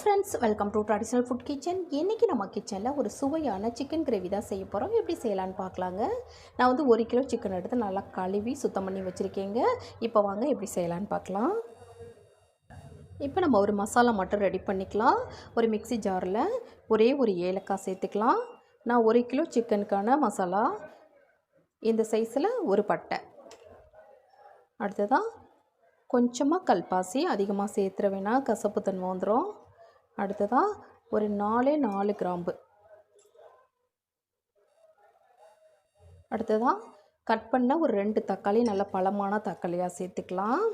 Friends welcome to traditional food kitchen இன்றைக்கி நம்ம கிச்சனில் ஒரு சுவையான சிக்கன் கிரேவி தான் செய்ய போகிறோம் எப்படி செய்யலான்னு பார்க்கலாங்க? நான் வந்து ஒரு கிலோ சிக்கன் எடுத்து நல்லா கழுவி சுத்தம் பண்ணி வச்சுருக்கேங்க. இப்போ வாங்க எப்படி செய்யலான்னு பார்க்கலாம். இப்போ நம்ம ஒரு மசாலா மட்டும் ரெடி பண்ணிக்கலாம். ஒரு மிக்ஸி ஜாரில் ஒரே ஒரு ஏலக்காய் சேர்த்துக்கலாம். நான் ஒரு கிலோ சிக்கனுக்கான மசாலா இந்த சைஸில் ஒரு பட்டை. அடுத்ததாக கொஞ்சமாக கல்பாசி அதிகமாக சேர்த்துற வேணால் கசப்பு தன்மை வந்துடும் அடுத்ததாக ஒரு நாலே நாலு கிராம்பு. அடுத்ததாக கட் பண்ண ஒரு ரெண்டு தக்காளி நல்ல பழமான தக்காளியாக சேர்த்துக்கலாம்.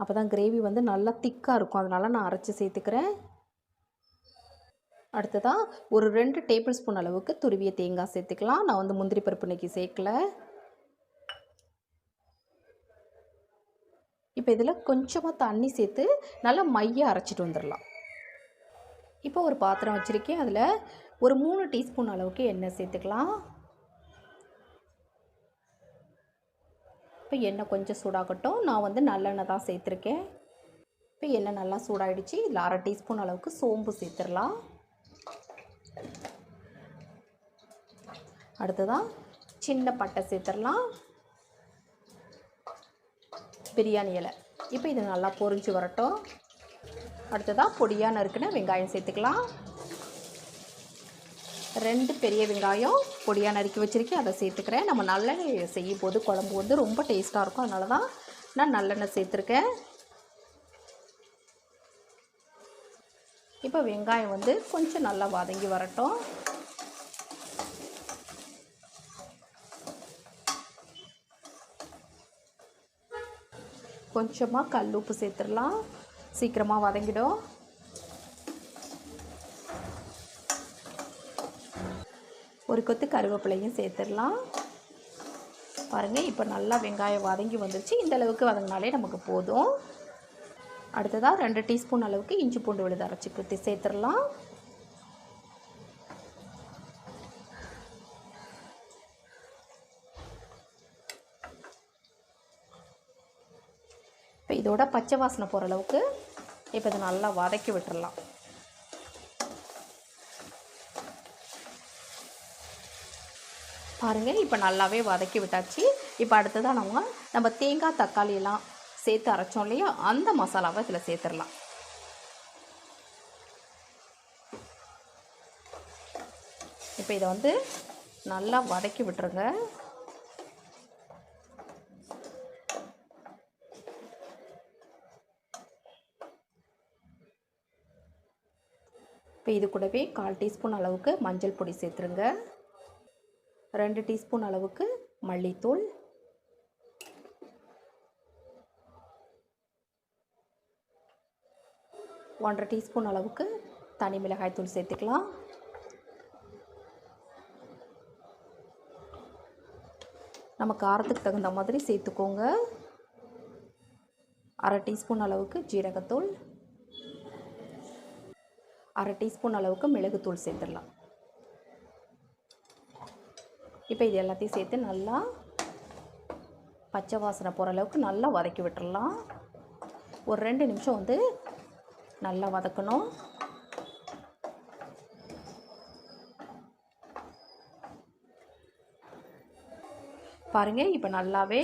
அப்போ தான் கிரேவி வந்து நல்லா திக்காக இருக்கும். அதனால் நான் அரைச்சி சேர்த்துக்கிறேன். அடுத்ததாக ஒரு ரெண்டு டேபிள் ஸ்பூன் அளவுக்கு துருவிய தேங்காய் சேர்த்துக்கலாம். நான் வந்து முந்திரி பருப்பு இன்றைக்கி சேர்க்கல. இப்போ இதில் கொஞ்சமாக தண்ணி சேர்த்து நல்லா மைய அரைச்சிட்டு வந்துடலாம் இப்போ ஒரு பாத்திரம் வச்சுருக்கேன். அதில் ஒரு மூணு டீஸ்பூன் அளவுக்கு எண்ணெய் சேர்த்துக்கலாம். இப்போ எண்ணெய் கொஞ்சம் சூடாகட்டும். நான் வந்து நல்லெண்ணெய் தான் சேர்த்துருக்கேன். இப்போ எண்ணெய் நல்லா சூடாயிடுச்சு. இதில் அரை டீஸ்பூன் அளவுக்கு சோம்பு சேர்த்துடலாம். அடுத்ததாக சின்ன பட்டை சேர்த்துடலாம். பிரியாணி இலை. இப்போ இது நல்லா பொரிஞ்சு வரட்டும். அடுத்ததாக பொடியாக நறுக்கின வெங்காயம் சேர்த்துக்கலாம். ரெண்டு பெரிய வெங்காயம் பொடியாக நறுக்கி வச்சுருக்கேன் அதை சேர்த்துக்கிறேன். நம்ம நல்லெண்ணெய் செய்யும் போது குழம்பு வந்து ரொம்ப டேஸ்ட்டாக இருக்கும். அதனால தான் நான் நல்லெண்ணெய் சேர்த்துருக்கேன். இப்போ வெங்காயம் வந்து கொஞ்சம் நல்லா வதங்கி வரட்டும். கொஞ்சமாக கல் உப்பு சேர்த்துடலாம். சீக்கிரமாக வதங்கிடும் ஒரு கொத்து கருவேப்பிலையும் சேர்த்துடலாம். பாருங்கள் இப்போ நல்லா வெங்காயம் வதங்கி வந்துருச்சு. இந்த அளவுக்கு வதங்கினாலே நமக்கு போதும். அடுத்ததாக ரெண்டு டீஸ்பூன் அளவுக்கு இஞ்சி பூண்டு விழுது அரைச்சி குத்தி சேர்த்துடலாம். இதோட பச்சை வாசனை போகிற அளவுக்கு இப்போ இதை நல்லா வதக்கி விட்டுறலாம். பாருங்கள் இப்போ நல்லாவே வதக்கி விட்டாச்சு. இப்போ அடுத்ததாக நம்ம நம்ம தேங்காய் தக்காளி எல்லாம் சேர்த்து அரைச்சோம் இல்லையா? அந்த மசாலாவை இதில் சேர்த்துடலாம். இப்போ இதை வந்து நல்லா வதக்கி விட்டுருங்க. இப்போ இது கூடவே கால் டீஸ்பூன் அளவுக்கு மஞ்சள் பொடி சேர்த்துருங்க. ரெண்டு டீஸ்பூன் அளவுக்கு மல்லித்தூள். ஒன்றரை டீஸ்பூன் அளவுக்கு தனி மிளகாய் தூள் சேர்த்துக்கலாம். நம்ம காரத்துக்கு தகுந்த மாதிரி சேர்த்துக்கோங்க. அரை டீஸ்பூன் அளவுக்கு ஜீரகத்தூள். அரை டீஸ்பூன் அளவுக்கு மிளகுத்தூள் சேர்த்துடலாம். இப்போ இது எல்லாத்தையும் சேர்த்து நல்லா பச்சை வாசனை போகிற அளவுக்கு நல்லா வதக்கி விட்டுடலாம். ஒரு ரெண்டு நிமிஷம் வந்து நல்லா வதக்கணும். பாருங்கள் இப்போ நல்லாவே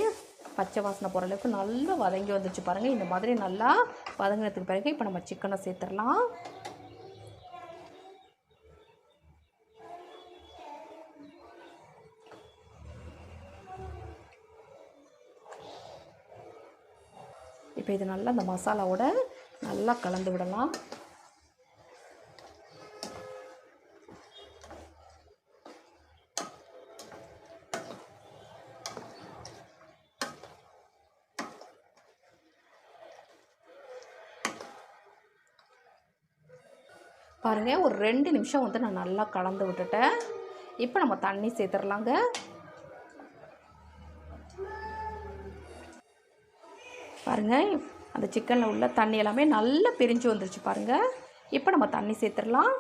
பச்சை வாசனை போகிற அளவுக்கு நல்லா வதங்கி வந்துச்சு பாருங்கள் இந்த மாதிரி நல்லா வதங்கினதுக்கு பிறகு இப்போ நம்ம சிக்கனை சேர்த்துடலாம். இப்போ இது நல்லா இந்த மசாலாவோட நல்லா கலந்து விடலாம். பாருங்கள் ஒரு ரெண்டு நிமிஷம் வந்து நான் நல்லா கலந்து விட்டுட்டேன். இப்போ நம்ம தண்ணி சேர்த்துடலாங்க பாருங்கள் அந்த சிக்கனில் உள்ள தண்ணி எல்லாமே நல்லா பிரிஞ்சு வந்துருச்சு பாருங்கள் இப்போ நம்ம தண்ணி சேர்த்துடலாம்.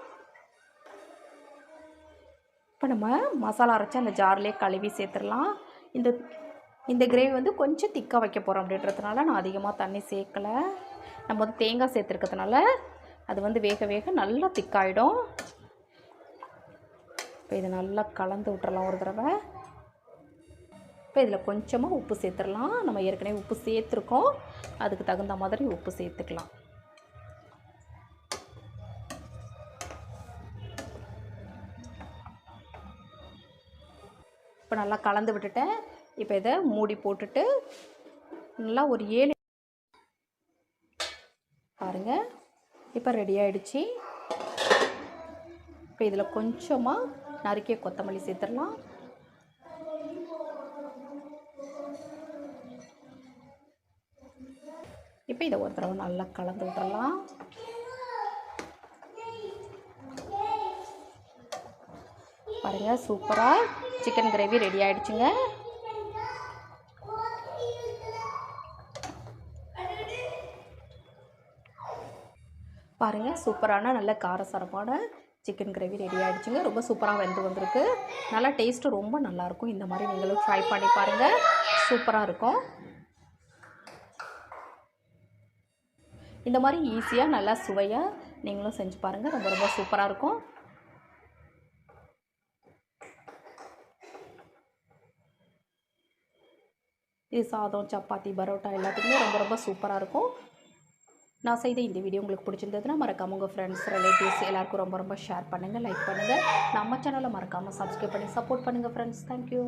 இப்போ நம்ம மசாலா அரைச்சி அந்த ஜார்லேயே கழுவி சேர்த்துடலாம். இந்த இந்த கிரேவி வந்து கொஞ்சம் திக்காக வைக்க போகிறோம் அப்படின்றதுனால நான் அதிகமாக தண்ணி சேர்க்கலை. நம்ம வந்து தேங்காய் சேர்த்துருக்கிறதுனால அது வந்து வேக வேக நல்லா திக்காயிடும் இப்போ இதை நல்லா கலந்து விட்டுறலாம் ஒரு தடவை. இப்போ இதில் கொஞ்சமாக உப்பு சேர்த்துடலாம். நம்ம ஏற்கனவே உப்பு சேர்த்துருக்கோம். அதுக்கு தகுந்த மாதிரி உப்பு சேர்த்துக்கலாம். இப்போ நல்லா கலந்து விட்டுட்டேன். இப்போ இதை மூடி போட்டுட்டு நல்லா ஒரு ஏழு பாருங்க. இப்போ ரெடி ஆகிடுச்சி இப்போ இதில் கொஞ்சமாக நறுக்கிய கொத்தமல்லி சேர்த்துடலாம். இப்போ இதை ஒரு தடவை நல்லா கலந்து விட்டுறலாம். பாருங்கள் சூப்பராக சிக்கன் கிரேவி ரெடி ஆகிடுச்சுங்க பாருங்கள் சூப்பரான நல்ல காரசாரமான சிக்கன் கிரேவி ரெடி ஆகிடுச்சுங்க ரொம்ப சூப்பராக வெந்து வந்திருக்கு. நல்லா டேஸ்ட்டு ரொம்ப நல்லாயிருக்கும் இந்த மாதிரி நீங்களும் ட்ரை பண்ணி பாருங்கள் சூப்பராக இருக்கும். இந்த மாதிரி ஈஸியாக நல்லா சுவையாக நீங்களும் செஞ்சு பாருங்கள் ரொம்ப ரொம்ப சூப்பராக இருக்கும். இது சாதம் சப்பாத்தி பரோட்டா எல்லாத்துக்குமே ரொம்ப ரொம்ப சூப்பராக இருக்கும். நான் செய்த இந்த வீடியோ உங்களுக்கு பிடிச்சிருந்ததுன்னா மறக்காம உங்கள் ஃப்ரெண்ட்ஸ் ரிலேட்டிவ்ஸ் எல்லாருக்கும் ரொம்ப ரொம்ப ஷேர் பண்ணுங்கள் லைக் பண்ணுங்கள் நம்ம சேனலை மறக்காமல் சப்ஸ்கிரைப் பண்ணி சப்போர்ட் பண்ணுங்கள் ஃப்ரெண்ட்ஸ் தேங்க்யூ